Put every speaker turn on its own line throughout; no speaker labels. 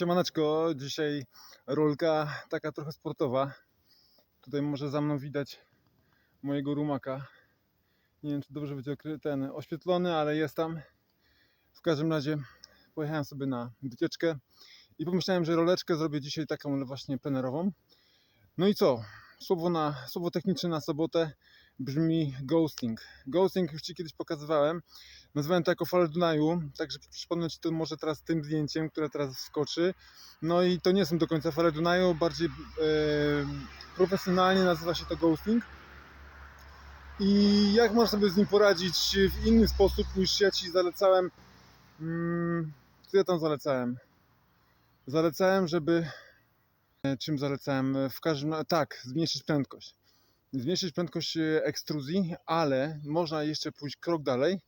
Siemaneczko, dzisiaj rolka taka trochę sportowa. Tutaj może za mną widać mojego rumaka. Nie wiem, czy dobrze będzie ten oświetlony, ale jest tam. W każdym razie pojechałem sobie na wycieczkę i pomyślałem, że roleczkę zrobię dzisiaj taką właśnie plenerową. No i co? Słowo, na, słowo techniczne na sobotę brzmi ghosting. Ghosting już Ci kiedyś pokazywałem. Nazwałem to jako falę Dunaju, także przypomnę Ci to może teraz tym zdjęciem, które teraz wskoczy. No i to nie są do końca fale Dunaju, bardziej e, profesjonalnie nazywa się to ghosting. I jak można sobie z nim poradzić w inny sposób niż ja Ci zalecałem? Mm, co ja tam zalecałem? Zalecałem, żeby... e, Czym zalecałem? W każdym tak, zmniejszyć prędkość. Zmniejszyć prędkość e, ekstruzji, ale można jeszcze pójść krok dalej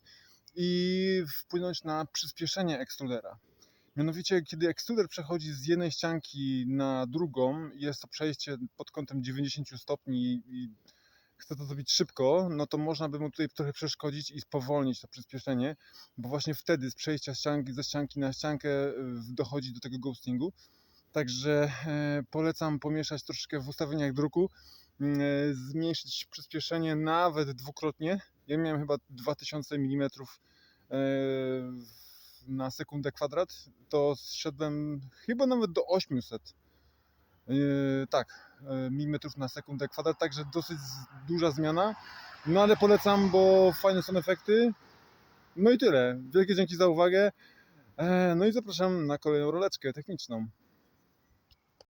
i wpłynąć na przyspieszenie ekstrudera. Mianowicie, kiedy ekstruder przechodzi z jednej ścianki na drugą, jest to przejście pod kątem 90 stopni i chce to zrobić szybko, no to można by mu tutaj trochę przeszkodzić i spowolnić to przyspieszenie, bo właśnie wtedy z przejścia ścianki, ze ścianki na ściankę y, dochodzi do tego ghostingu. Także e, polecam pomieszać troszeczkę w ustawieniach druku, e, zmniejszyć przyspieszenie nawet dwukrotnie. Ja miałem chyba 2000 mm e, na sekundę kwadrat, to zszedłem chyba nawet do 800 e, tak, e, milimetrów na sekundę kwadrat, także dosyć duża zmiana. No ale polecam, bo fajne są efekty. No i tyle. Wielkie dzięki za uwagę. E, No i zapraszam na kolejną roleczkę techniczną.